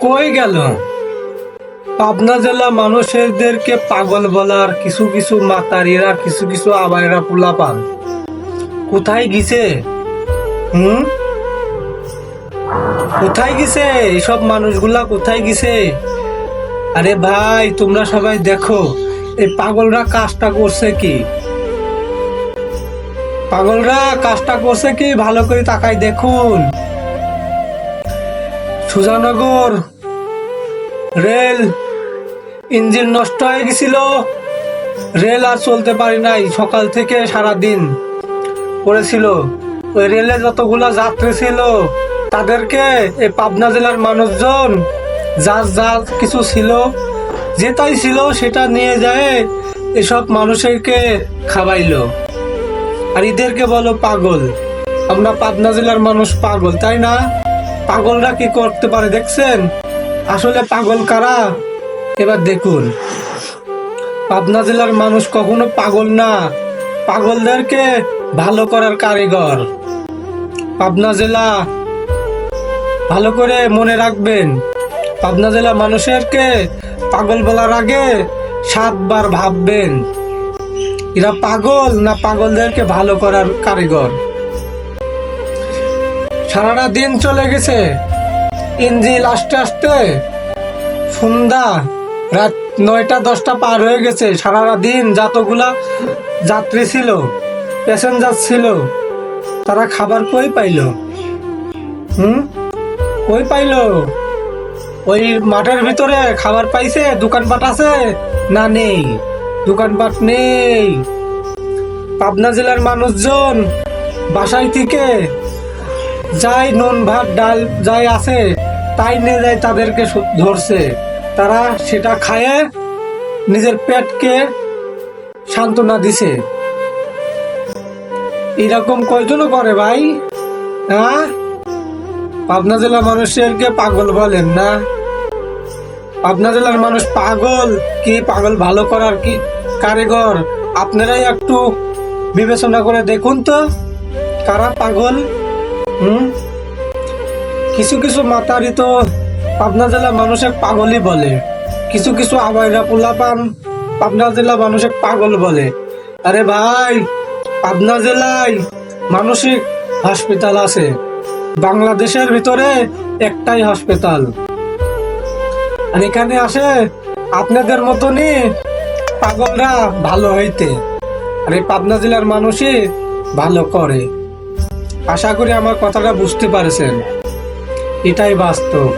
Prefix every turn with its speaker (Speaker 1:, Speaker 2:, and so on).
Speaker 1: কই গেল? পাবনা জেলা মানুষদেরকে পাগল বলার কিছু কিছু মাতারিরা, কিছু কিছু আবাইরা পোলা পান কোথায় গেছে? হুম? কোথায় গেছে? এইসব মানুষগুলা কোথায় গেছে? আরে ভাই, তোমরা সবাই দেখো, এই পাগলরা কাজটা করছে কি? পাগলরা কাজটা করছে কি? ভালো করে তাকাই দেখুন। সুজানগর। রেল ইঞ্জিন নষ্ট হয়ে গেছিল। রেল আর চলতে পারি নাই, সকাল থেকে সারা দিন পড়েছিল। ওই রেলে যতগুলা যাত্রী ছিল, তাদেরকে এই পাবনা জেলার মানুষজন যার যা কিছু ছিল যেটাই ছিল, সেটা নিয়ে যায়, এসব মানুষেরকে খাওয়াইলো। আর এদেরকে বলো পাগল। আমরা পাবনা জেলার মানুষ পাগল, তাই না? পাগলরা কি করতে পারে দেখছেন? আসলে পাগল কারা? এবার দেখুন। পাবনা জেলার মানুষ কখনো পাগল না। পাগলদেরকে ভালো করার কারিগর। পাবনা জেলা ভালো করে মনে রাখবেন। পাবনা জেলা মানুষেরকে পাগল বলার আগে সাতবার ভাববেন। এরা পাগল না পাগলদেরকে ভালো করার কারিগর? সারাটা দিন চলে গেছে। ইঞ্জিল আস্তে আস্তে। সন্ধ্যা, রাত নয়টা, দশটা পার হয়ে গেছে। সারাটা দিন যতগুলা যাত্রী ছিল, প্যাসেঞ্জার ছিল, তারা খাবার কই পাইলো? হুম? কই পাইলো? ওই মাঠের ভিতরে খাবার পাইছে? দোকানপাট আছে না নেই? দোকানপাট নেই। পাবনা জেলার মানুষজন বাসায় থেকে যাই নুন, ভাত, ডাল যাই আছে, তাই নিয়ে যায় তাদেরকে ধরছে। তারা সেটা খায় নিজের পেটকে সান্ত্বনা দিছে। এরকম কয়জনও করে ভাই? হ্যাঁ? পাবনা জেলার মানুষেরকে পাগল বলেন না। পাবনা জেলার মানুষ পাগল কি পাগল ভালো করার কি কারিগর? আপনারাই একটু বিবেচনা করে দেখুন তো, কারা পাগল? হুম? কিছু কিছু মাতারি তো পাবনা জেলা মানুষের পাগলই বলে। কিছু কিছু আবাইরা পোলাপান পাবনা জেলা মানুষের পাগল বলে। আরে ভাই, পাবনা জেলায় মানসিক হসপিটাল আছে। বাংলাদেশের ভিতরে একটাই হসপিটাল আর এখানে আসে আপনাদের মতনই পাগলরা ভালো হইতে। আর এই পাবনা জেলার মানুষই ভালো করে। আশা করি আমার কথাটা বুঝতে পারছেন। এটাই বাস্তব।